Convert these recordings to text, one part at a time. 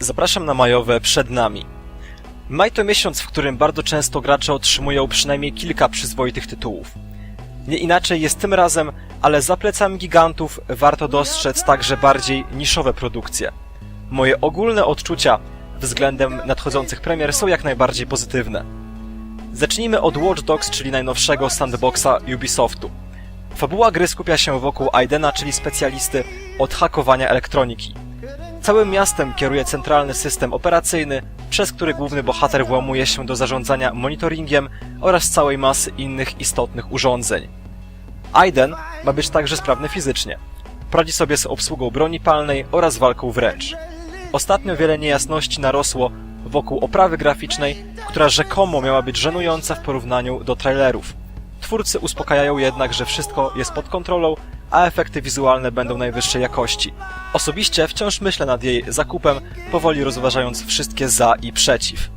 Zapraszam na majowe przed nami. Maj to miesiąc, w którym bardzo często gracze otrzymują przynajmniej kilka przyzwoitych tytułów. Nie inaczej jest tym razem, ale za plecami gigantów warto dostrzec także bardziej niszowe produkcje. Moje ogólne odczucia względem nadchodzących premier są jak najbardziej pozytywne. Zacznijmy od Watch Dogs, czyli najnowszego sandboxa Ubisoftu. Fabuła gry skupia się wokół Aidena, czyli specjalisty od hakowania elektroniki. Całym miastem kieruje centralny system operacyjny, przez który główny bohater włamuje się do zarządzania monitoringiem oraz całej masy innych istotnych urządzeń. Aiden ma być także sprawny fizycznie. Poradzi sobie z obsługą broni palnej oraz walką wręcz. Ostatnio wiele niejasności narosło wokół oprawy graficznej, która rzekomo miała być żenująca w porównaniu do trailerów. Twórcy uspokajają jednak, że wszystko jest pod kontrolą, a efekty wizualne będą najwyższej jakości. Osobiście wciąż myślę nad jej zakupem, powoli rozważając wszystkie za i przeciw.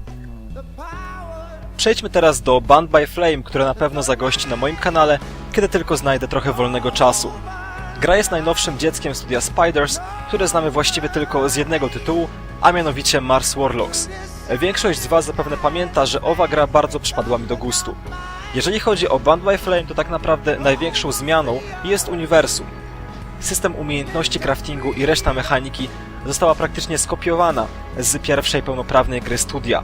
Przejdźmy teraz do Band by Flame, które na pewno zagości na moim kanale, kiedy tylko znajdę trochę wolnego czasu. Gra jest najnowszym dzieckiem studia Spiders, które znamy właściwie tylko z jednego tytułu, a mianowicie Mars Warlocks. Większość z Was zapewne pamięta, że owa gra bardzo przypadła mi do gustu. Jeżeli chodzi o Band by Flame, to tak naprawdę największą zmianą jest uniwersum. System umiejętności craftingu i reszta mechaniki została praktycznie skopiowana z pierwszej pełnoprawnej gry studia.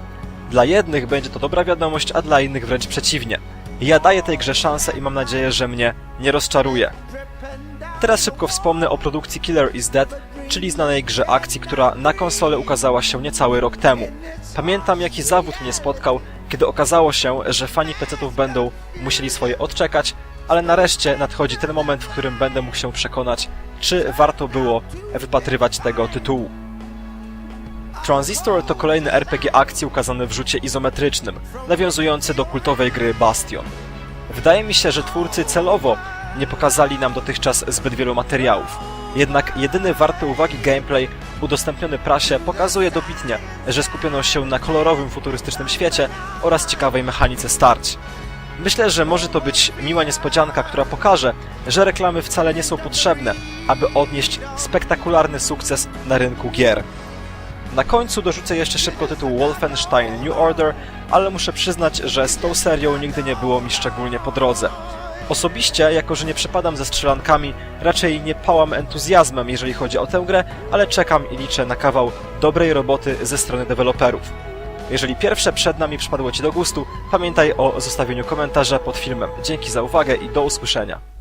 Dla jednych będzie to dobra wiadomość, a dla innych wręcz przeciwnie. Ja daję tej grze szansę i mam nadzieję, że mnie nie rozczaruje. Teraz szybko wspomnę o produkcji Killer is Dead, czyli znanej grze akcji, która na konsolę ukazała się niecały rok temu. Pamiętam jaki zawód mnie spotkał, kiedy okazało się, że fani PC-ów będą musieli swoje odczekać, ale nareszcie nadchodzi ten moment, w którym będę mógł się przekonać, czy warto było wypatrywać tego tytułu. Transistor to kolejny RPG akcji ukazany w rzucie izometrycznym, nawiązujący do kultowej gry Bastion. Wydaje mi się, że twórcy celowo nie pokazali nam dotychczas zbyt wielu materiałów. Jednak jedyny warty uwagi gameplay udostępniony prasie pokazuje dobitnie, że skupiono się na kolorowym futurystycznym świecie oraz ciekawej mechanice starć. Myślę, że może to być miła niespodzianka, która pokaże, że reklamy wcale nie są potrzebne, aby odnieść spektakularny sukces na rynku gier. Na końcu dorzucę jeszcze szybko tytuł Wolfenstein New Order, ale muszę przyznać, że z tą serią nigdy nie było mi szczególnie po drodze. Osobiście, jako że nie przepadam ze strzelankami, raczej nie pałam entuzjazmem, jeżeli chodzi o tę grę, ale czekam i liczę na kawał dobrej roboty ze strony deweloperów. Jeżeli pierwsze przed nami przypadło Ci do gustu, pamiętaj o zostawieniu komentarza pod filmem. Dzięki za uwagę i do usłyszenia.